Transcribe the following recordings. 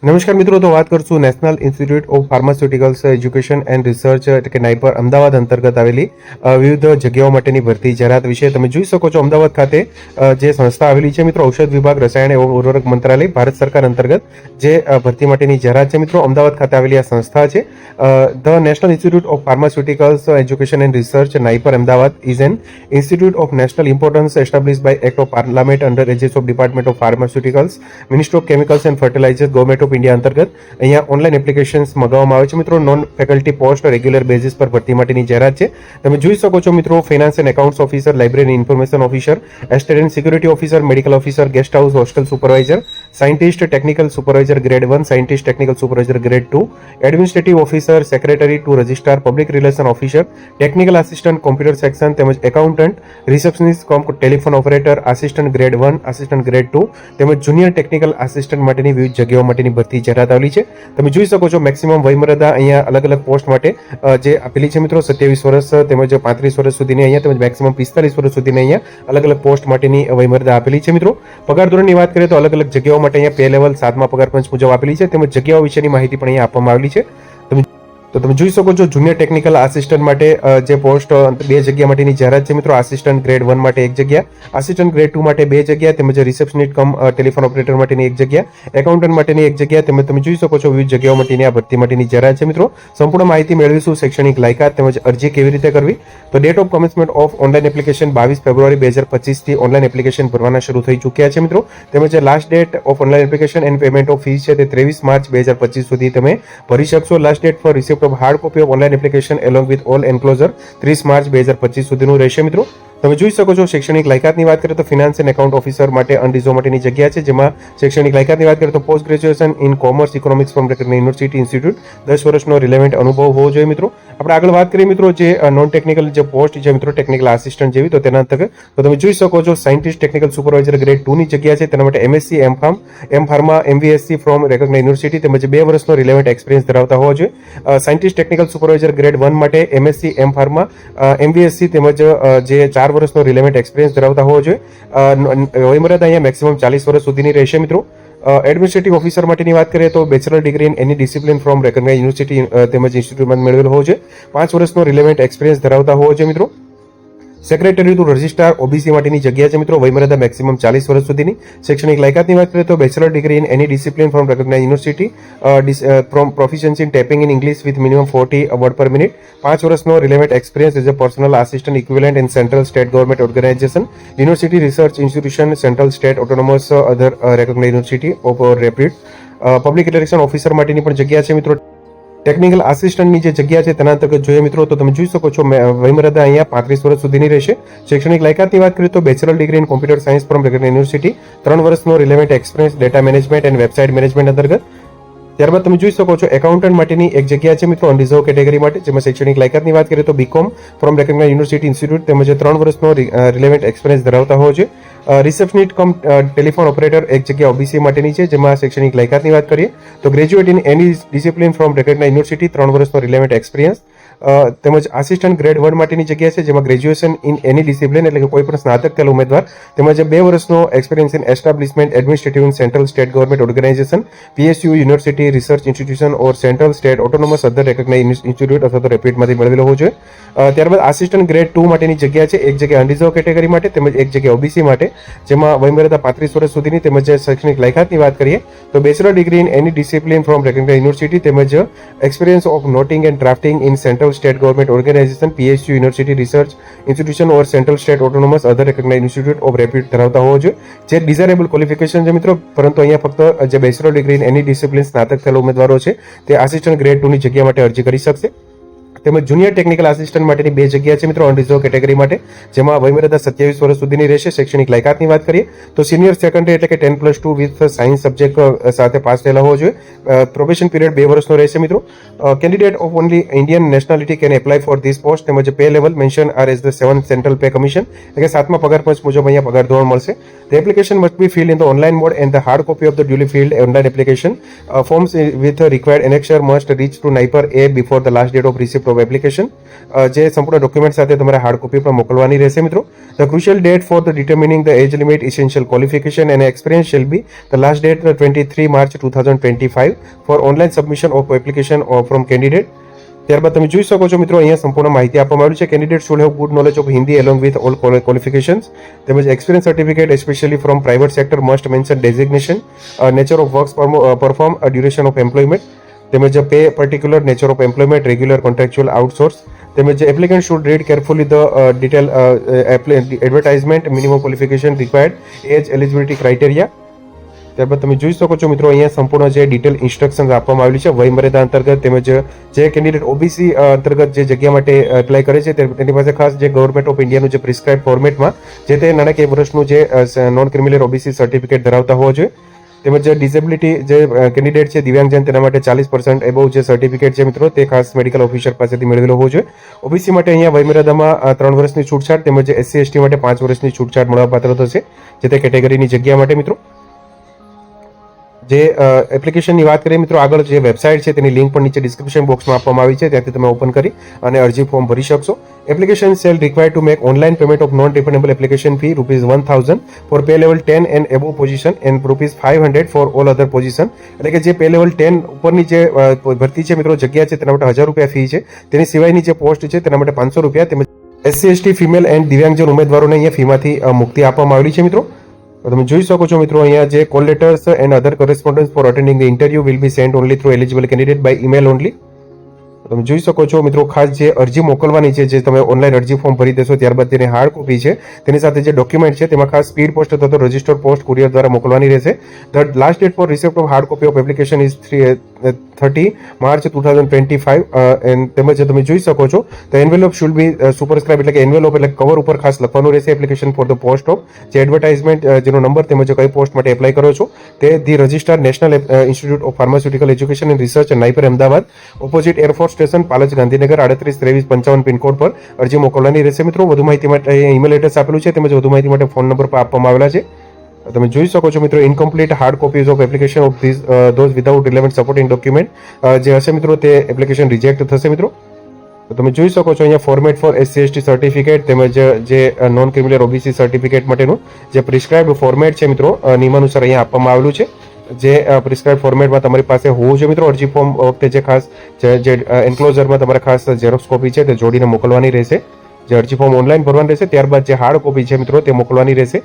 નમસ્કાર મિત્રો, તો વાત કરશું National Institute of Pharmaceuticals Education and Research એટલે કે નાઇપર અમદાવાદ અંતર્ગત આવેલી વિવિધ જગ્યાઓ માટેની ભરતી. જાહેરાત વિશે તમે જોઈ શકો છો અમદાવાદ ખાતે જે સંસ્થા આવેલી છે મિત્રો, ઔષધ વિભાગ, રસાયણ એવં ઉર્વરક મંત્રાલય, ભારત સરકાર અંતર્ગત, જે ભરતી માટેની જાહેરાત છે મિત્રો, અમદાવાદ ખાતે આવેલી આ સંસ્થા છે. The National Institute of Pharmaceuticals Education and Research NIPER Ahmedabad is an institute of national importance establish by act of parliament under aegis of department of pharmaceuticals minister of chemicals and fertilisers government of India અંતર્ગત અહીંયા online applications મગાવવામાં આવે છે. મિત્રો non faculty post regular basis પર ભરતી માટેની જાહેરાત છે. તમે જોઈ શકો છો મિત્રો finance and accounts officer library information officer estate security officer medical officer guest house hostel supervisor scientist technical supervisor grade one scientist technical supervisor grade two administrative officer secretary to registrar public relation officer technical assistant computer section તેમજ accountant receptionist cum telephone operator assistant grade one assistant grade two તેમજ junior technical assistant માટેની વિવિધ જગ્યાઓ માટેની ભરતી જાહેરાત આવેલી છે. તમે જોઈ શકો છો મેક્સિમમ વયમર્યાદા અહીંયા અલગ અલગ પોસ્ટ માટે જે આપેલી છે મિત્રો, સત્યાવીસ વર્ષ તેમજ પાંત્રીસ વર્ષ સુધીની અહીંયા તેમજ મેક્સિમમ પિસ્તાલીસ વર્ષ સુધીની અહીંયા અલગ અલગ પોસ્ટ માટેની વયમર્યાદા આપેલી છે મિત્રો. પગાર ધોરણની વાત કરીએ તો અલગ અલગ જગ્યાઓ માટે અહીંયા પે લેવલ સાતમા પગાર પંચ મુજબ આપેલી છે તેમજ જગ્યાઓ વિશેની માહિતી પણ અહીંયા આપવામાં આવેલી છે. તો તમે જોઈ શકો છો જુનિયર ટેકનિકલ આસિસ્ટન્ટ માટે જે પોસ્ટ બે જગ્યા માટેની જાહેરાત છે મિત્રો. આસિસ્ટન્ટ ગ્રેડ વન માટે એક જગ્યા આસિસ્ટન્ટ ગ્રેડ ટુ માટે બે જગ્યા, તેમજ રિસેપ્શનિસ્ટ કમ ટેલિફોન ઓપરેટર માટેની એક જગ્યા એકાઉન્ટન્ટ માટેની એક જગ્યા, તેમજ તમે જોઈ શકો છો વિવિધ જગ્યાઓ માટેની આ ભરતી માટેની જાહેરાત છે મિત્રો. સંપૂર્ણ માહિતી મેળવીશું શૈક્ષણિક લાયકાત તેમજ અરજી કેવી રીતે કરવી. તો date of commencement of online application બાવીસ ફેબ્રુઆરી બે હજાર પચીસથી ઓનલાઈન એપ્લિકેશન ભરવાના શરૂ થઈ ચૂક્યા છે મિત્રો. તેમજ last date of online application and payment of fees છે તે ત્રેવીસ માર્ચ બે હજાર પચીસ સુધી તમે ભરી શકશો. Last date for receipt of hard copy of online application along with all enclosure ત્રીસ માર્ચ બે હજાર પચીસ સુધીનું રહેશે મિત્રો. તમે જોઈ શકો છો, શૈક્ષણિક લાયકાતની વાત કરીએ તો ફિનાન્સ એન્ડ એકાઉન્ટ ઓફિસર માટે અનરિઝર્વ માટેની જગ્યા છે, જેમાં શૈક્ષણિક લાયકાતની વાત કરીએ તો post graduation in commerce economics from university institute દસ વર્ષનો રિલેવન્ટ અનુભવ હોવો જોઈએ મિત્રો. આપણે આગળ વાત કરીએ મિત્રો, જે નોન ટેકનિકલ જે પોસ્ટ છે મિત્રો ટેકનિકલ આસિસ્ટન્ટ જેવી, તો તેના અંતર્ગત. તો તમે જોઈ શકો છો scientist technical supervisor grade two ની જગ્યા છે, તેના માટે MSc M Pharm M Pharma MVSc from recognise university તેમજ બે વર્ષનો રિલેવન્ટ એક્સપિરિયન્સ ધરાવતા હોવો જોઈએ. Scientist, technical supervisor grade one માટે એમએસસી એમ ફાર્મા એમબીએસસી તેમજ જે ચાર વર્ષનો રિલેવન્ટ એક્સપિરિયન્સ ધરાવતા હોવો જોઈએ. વયમર્યાદા અહીંયા મેક્સિમમ ચાલીસ વર્ષ સુધીની રહેશે મિત્રો. એડમિનિસ્ટ્રેટિવ ઓફિસર માટેની વાત કરીએ તો bachelor degree in any discipline from recognise university તેમજ ઇન્સ્ટિટ્યૂટમાં મેળવેલો હોવો જોઈએ. પાંચ વર્ષનો રિલેવન્ટ એક્સપિરિયન્સ ધરાવતા હોવો જોઈએ મિત્રો. સેક્રેટરી ટુ રજિસ્ટ્રાર ઓબીસી માટેની જગ્યા છે, મિત્રો. વયમર્યાદા મેક્સિમમ ચાલીસ વર્ષ સુધીની. શૈક્ષણિક લાયકાતની વાત કરીએ તો bachelor degree in any discipline from recognise university from proficiency in typing in English with minimum forty word per minute પાંચ વર્ષનો relevant experience as a personal assistant equivalent in central state government organisation university research institution central state autonomous other recognise university of repute public election officer માટેની પણ જગ્યા છે, મિત્રો. Technical આસિસ્ટન્ટની જે જગ્યા છે, તેના અંતર્ગત જોઈએ મિત્રો, તો તમે જોઈ શકો છો વયમર્યાદા અહીંયા પાંત્રીસ વર્ષ સુધીની રહેશે. શૈક્ષણિક લાયકાતની વાત કરીએ તો bachelor degree in computer science from regular university ત્રણ વર્ષનો relevant experience data management and website management અંતર્ગત. ત્યારબાદ તમે જોઈ શકો છો એકાઉન્ટન્ટ માટેની એક જગ્યા છે મિત્રો અનરિઝર્વ કેટેગરી માટે, જેમાં શૈક્ષણિક લાયકાતની વાત કરીએ તો BCom from recognise university institute તેમજ ત્રણ વર્ષનો રિલેવન્ટ એક્સપિરિયન્સ ધરાવતા હોય જોઈએ રિસેપ્શનિસ્ટ કમ ટેલિફોન ઓપરેટર એક જગ્યા ઓબીસી માટેની છે, જેમાં શૈક્ષણિક લાયકાતની વાત કરીએ તો graduate in any discipline from recognise university, ત્રણ વર્ષનો રિલેવન્ટ એક્સપિરિયન્સ. તેમજ આસિસ્ટન્ટ ગ્રેડ વન માટેની જગ્યા છે, જેમાં ગ્રેજ્યુએશન ઇન એની ડિસિપ્લિન એટલે કે કોઈ પણ સ્નાતક થયેલ ઉમેદવાર, તેમજ બે વર્ષનો experience in establishment administrative in central state government organisation PSU university research institution or central state autonomous other recognise institute અથવા તો રેપિડમાંથી મેળવેલો હોવો જોઈએ. ત્યારબાદ આસિસ્ટન્ટ ગ્રેડ ટુ માટેની જગ્યા છે, એક જગ્યા અનરિઝર્વ કેટેગરી માટે, તેમજ એક જગ્યા ઓબીસી માટે, જેમાં વયમર્યાદા પાંત્રીસ વર્ષ સુધીની તેમજ શૈક્ષણિક લાયકાતની વાત કરીએ, તો bachelor degree in any discipline from recognise university તેમજ experience of noting and drafting in central state government Organization PSU university research institution or central state autonomous other recognise institute of repute ધરાવતા હોવો જોઈએ. જે desirable qualification છે મિત્રો, પરંતુ અહીંયા ફક્ત જે બેચલર ડિગ્રી એની ડિસિપ્લિન સ્નાતક થયેલા ઉમેદવારો છે, તે આસિસ્ટન્ટ ગ્રેડ ટુની જગ્યા માટે અરજી કરી શકશે. તેમજ જુનિયર ટેકનિકલ આસિસ્ટન્ટ માટેની બે જગ્યા છે મિત્રો અનરિઝર્વ કેટેગરી માટે, જેમાં વયમર્યાદા સત્યાવીસ વર્ષ સુધીની રહેશે. શૈક્ષણિક લાયકાતની વાત કરીએ, તો સિનિયર સેકન્ડરી એટલે કે ten plus two with science subject સાથે પાસ થયેલા હોવો જોઈએ. પ્રોબેશન પીરિયડ બે વર્ષનો રહેશે મિત્રો. Candidate of only Indian nationality can apply for this post તેમજ pay level mention are as the seven central pay commission એટલે કે સાતમા પગાર પંચ મુજબ અહીંયા પગાર ધોરણ મળશે. The application must be filled in the online mode and the hard copy of the duly filled online application forms with required annexure must reach to NIPER A before the last date of receipt of application જે સંપૂર્ણ document સાથે તમારે hard copy પણ મોકલવાની રહેશે મિત્રો. The crucial date for the determining the age limit essential qualification and experience shall be the last date twenty three March two thousand twenty five for online submission of application from candidate ત્યારબાદ તમે જોઈ શકો છો મિત્રો, અહીંયા સંપૂર્ણ માહિતી આપવામાં આવી છે. Candidate should have good knowledge of Hindi along with all qualifications તેમજ experience certificate especially from private sector must mention designation nature of works perform duration of employment તેમજ pay particular nature of employment regular contractual outsource તેમજ applicant should read carefully the detail advertisement minimum qualification required age eligibility criteria ત્યારબાદ તમે જોઈ શકો છો મિત્રો, અહીંયા સંપૂર્ણ જે ડિટેલ ઇન્સ્ટ્રક્શન્સ આપવામાં આવેલી છે, વય મર્યાદા અંતર્ગત તેમજ જે કેન્ડિડેટ ઓબીસી અંતર્ગત જે જગ્યા માટે એપ્લાય કરે છે તેની પાસે ખાસ જે ગવર્મેન્ટ ઓફ ઇન્ડિયાનું જે પ્રિસ્ક્રાઇબ ફોર્મેટમાં જે તે નાણાકીય વર્ષનું જે નોન ક્રિમિનલ ઓબીસી સર્ટિફિકેટ ધરાવતા હોવો જોઈએ. તેમજ ડિસેબિલિટી જે કેન્ડિડેટ છે દિવ્યાંગજન તેના માટે ચાલીસ પર્સન્ટ બહુ જે સર્ટિફિકેટ છે મિત્રો, તે ખાસ મેડિકલ ઓફિસર પાસેથી મેળવેલો હોવો જોઈએ. ઓબીસી માટે અહીંયા વયમર્યાદામાં ત્રણ વર્ષની છૂટછાટ તેમજ એસસી એસટી માટે પાંચ વર્ષની છૂટછાટ મળવાપાત્ર થશે, જે તે કેટેગરીની જગ્યા માટે મિત્રો. જે એપ્લિકેશનની વાત કરીએ મિત્રો, આગળ જે વેબસાઇટ છે તેની લિંક પણ નીચે ડિસ્ક્રિપ્શન બોક્સમાં આપવામાં આવી છે, ત્યાંથી તમે ઓપન કરી અને અરજી ફોર્મ ભરી શકશો. Application cell require to make online payment of non refundable application fee rupees one thousand for pay level ten and above position and rupees five hundred for all other position એટલે કે જે pay level ten ઉપરની જે ભરતી છે મિત્રો, જગ્યા છે, તેના માટે હજાર રૂપિયા ફી છે. તેની સિવાયની જે પોસ્ટ છે, તેના માટે પાંચસો રૂપિયા તેમજ એસસી એસટી ફિમેલ એન્ડ દિવ્યાંગજન ઉમેદવારોને અહીંયા ફીમાંથી મુક્તિ આપવામાં આવેલી છે મિત્રો. તમે જોઈ શકો છો મિત્રો, અહીંયા જે call letters and other correspondence for attending the interview will be send only through eligible candidate by email only તમે જોઈ શકો છો મિત્રો, ખાસ જે અરજી મોકલવાની છે, જે તમે ઓનલાઈન અરજી ફોર્મ ભરી દેશો, ત્યારબાદ તેની હાર્ડ કોપી છે, તેની સાથે જે ડોક્યુમેન્ટ છે, તેમાં ખાસ સ્પીડ પોસ્ટ અથવા તો રજિસ્ટર્ડ પોસ્ટ કુરિયર દ્વારા મોકલવાની રહેશે. The last date for receipt of hard copy of application is three thirty March two thousand twenty five and તેમજ તમે જોઈ શકો છો તો એન્વેલોપ શુડ બી સુપરસ્ક્રાઇબ એટલે કે એન્વેલોપ એટલે કવર ઉપર ખાસ લખવાનું રહેશે application for the post of જે એડવર્ટાઇઝમેન્ટ જેનો નંબર તેમજ કઈ પોસ્ટ માટે એપ્લાય કરો છો, તે the register national institute of pharmaceutical education and research NIPER Ahmedabad. Opposite air force station Palaj Gandhinagar, આડત્રીસ, ત્રેવીસ, પંચાવન, પિનકોડ પર અરજી મોકલવાની રહેશે. મિત્રો, વધુ માહિતી માટે ઈમેલ એડ્રેસ આપેલું છે, તેમજ વધુ માહિતી માટે ફોન નંબર પર આપવામાં આવેલા છે. તમે જોઈ શકો છો મિત્રો incomplete hard copies of application of these those without relevant supporting document જે હશે મિત્રો તે એપ્લિકેશન રિજેક્ટ થશે મિત્રો. તો તમે જોઈ શકો છો અહીંયા format for SC ST certificate તેમજ જે નોન ક્રિમિનલ ઓબીસી સર્ટિફિકેટ માટેનું જે પ્રિસ્ક્રાઇબ ફોર્મેટ છે મિત્રો નિયમાનુસાર અહીંયા આપવામાં આવેલું છે. જે પ્રિસ્ક્રાઇબ ફોર્મેટમાં તમારી પાસે હોવું જોઈએ મિત્રો. અરજી ફોર્મ વખતે જે ખાસ, જે એન્ક્લોઝરમાં તમારે ખાસ ઝેરોક્સ કોપી છે તે જોડીને મોકલવાની રહેશે. જે અરજી ફોર્મ ઓનલાઈન ભરવાની રહેશે. ત્યારબાદ જે હાર્ડ કોપી છે મિત્રો તે મોકલવાની રહેશે.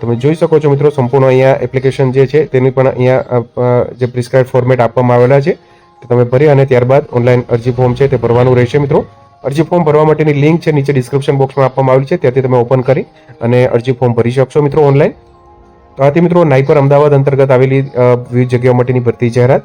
તમે જોઈ શકો છો મિત્રો, સંપૂર્ણ અહીંયા એપ્લિકેશન જે છે, તેની પણ અહીંયા જે પ્રિસ્ક્રાઇબ ફોર્મેટ આપવામાં આવેલા છે. તે તમે ભરી અને ત્યારબાદ ઓનલાઈન અરજી ફોર્મ છે તે ભરવાનું રહેશે મિત્રો. અરજી ફોર્મ ભરવા માટેની લિંક છે નીચે ડિસ્ક્રિપ્શન બોક્સમાં આપવામાં આવેલી છે, ત્યાંથી તમે ઓપન કરી અને અરજી ફોર્મ ભરી શકશો મિત્રો ઓનલાઈન તો આથી મિત્રો નાઇપર અમદાવાદ અંતર્ગત આવેલી વિવિધ જગ્યાઓ માટેની ભરતી જાહેરાત.